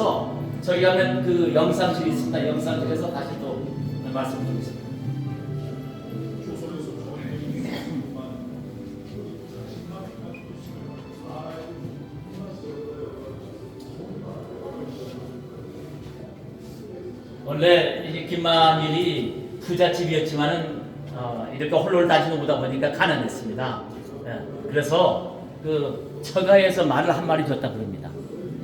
그래서 저희 하면 그 영상실이 있습니다. 영상실에서 다시 또 말씀 드리겠습니다. 원래 이제 김만일이 부잣집이었지만은 어, 이렇게 홀로를 다니는 보다 보니까 가난했습니다. 예, 그래서 그 처가에서 말을 한 마리 줬다 그럽니다.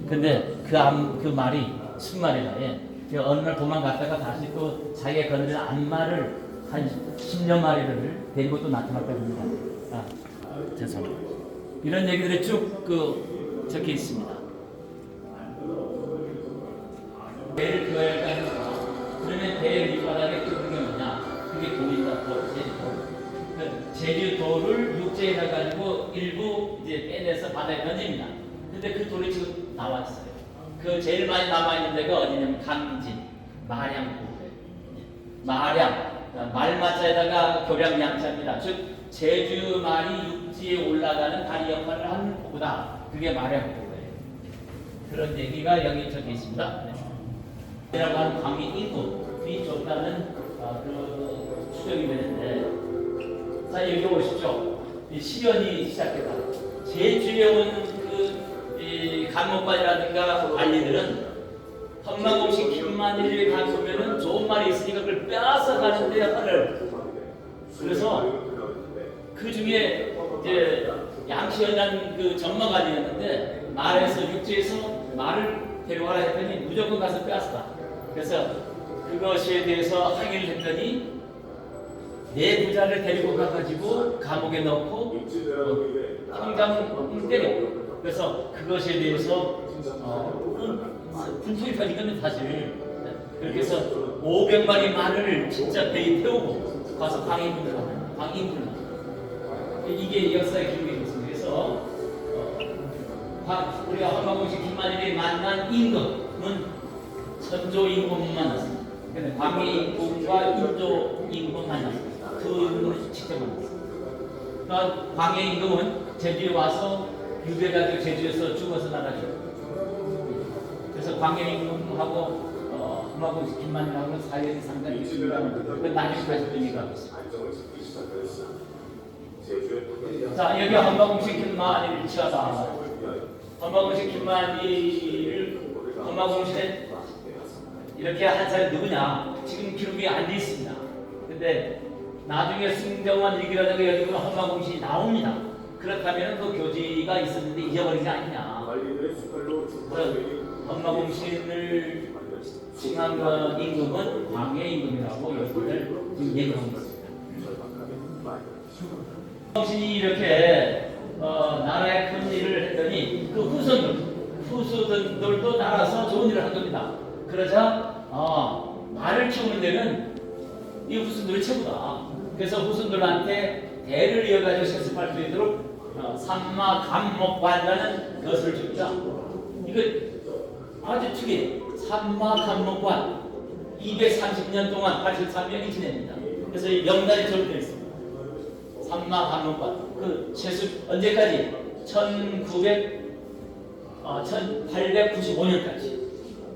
근데 그, 암, 그 말이 순말이라에 어느 날 도망갔다가 다시 또 자기가 거느린 암말을 한 10년 마리를 데리고 또 나타났다고 합니다. 아, 죄송합니다. 이런 얘기들이 쭉 그 적혀 있습니다. 배를 그어야 할까 그러면 배 밑바닥에 뚫는 게 뭐냐? 그게 돌이다, 돌, 제주도. 그 제주도를 육지에 해가지고 일부 이제 빼내서 바다에 던집니다. 근데 그 돌이 지금 나왔어요. 그 제일 많이 남아 있는 데가 어디냐면 강진, 마량부. 마량, 말마자에다가 교량 양자입니다. 즉, 제주 말이 육지에 올라가는 다리 역할을 하는 부구다. 그게 마량부예요. 그런 얘기가 여기 적혀 있습니다. 네. 라고 하는 광이 인구이 좋다는 어, 그 추정이 되는데 자 여기 보십시오 이 시련이 시작했다 제주에 온그 간목관이라든가 관리들은 험마공식 김만일을 가보면은 좋은 말이 있으니까 그걸 빼앗아 가는데 역할을 그래서 그 중에 이제 양치연한 그 전마관이었는데 말에서 육지에서 말을 데려와라 했더니 무조건 가서 빼앗았다. 그래서 그것에 대해서 항의를 했더니 내 부자를 데리고 가가지고 감옥에 넣고 어, 형장 때려. 그래서 그것에 대해서 어, 분통이 터지거든 사실. 그렇게 해서 500마리 말을 진짜 배에 태우고 가서 광인군을 광인군을 이게 역사의 기록이 있습니다. 그래서 어, 박- 우리가 황마공식 김만일이 만난 임금은 천조 임금만 만났습니다. 근데 광해 임금과 인조 임금 만났습니다. 두 임금을 직접 만났습니다. 그러니까 광해 임금은 제주에 와서 유배가지고 제주에서 죽어서 나가죠. 그래서 광해 임금하고 어, 황마공식 김만일하고는 사연이 상당히 있습니다. 그 나중에 다시 또 얘기하고 있습니다. 자 여기 한방공식 김만일을 치하다. 한방공식 김만일을 한방공식에 이렇게 한 사람이 누구냐? 지금 기록이 안 돼 있습니다. 근데 나중에 승정원 일기라든가 여기 보면 한방공식이 나옵니다. 그렇다면 그 교지가 있었는데 잊어버린 게 아니냐? 한방공식을 칭한 건 임금은 광해 임금이라고 지금 얘기하고 있습니다. 정신이 이렇게 어, 나라의 큰 일을 했더니 그 후손들, 후손들도 따라서 좋은 일을 한 겁니다. 그러자 어, 말을 키우는 데는 이 후손들이 최고다. 그래서 후손들한테 대를 이어가지고 세습할 수 있도록 어, 삼마 감목관이라는 것을 줍니다. 이거 아주 특이해. 삼마 감목관 230년 동안 83명이 지냅니다. 그래서 이 명단이 적혀져 있습니다. 삼마 감옥관 그 세습 언제까지? 1900 어, 1895년까지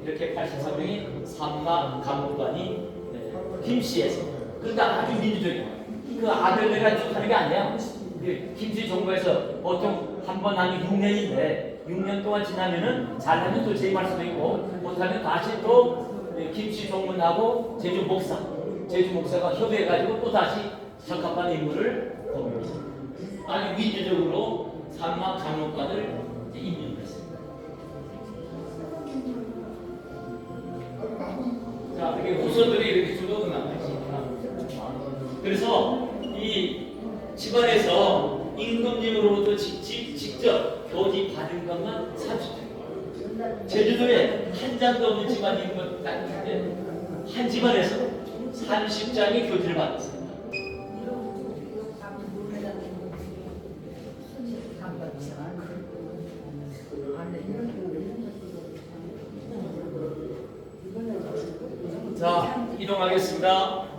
이렇게 83명이 삼마 감옥관이 네, 김씨에서 그러니까 아주 민주적이야. 그 아들들이 쭉 하는 게 아니야. 그 김씨 정부에서 보통 한번 하면 6년인데 6년 동안 지나면은 잘하면 또 재임할 수도 있고 못하면 다시 또 네, 김씨 종문하고 제주 목사 제주 목사가 협의해가지고 또 다시 적합한 인물을 뽑습니다. 아주 민주적으로 산막 장로관을 임명했습니다. 자, 이렇게 후손들이 이렇게 주로 남아있습니다. 그래서 이 집안에서 임금님으로부터 직접, 직접 교지 받은 것만 30장. 제주도에 한 장도 없는 집안인 것 같은데 한 집안에서 30장의 교지를 받았습니다. 자, 이동하겠습니다.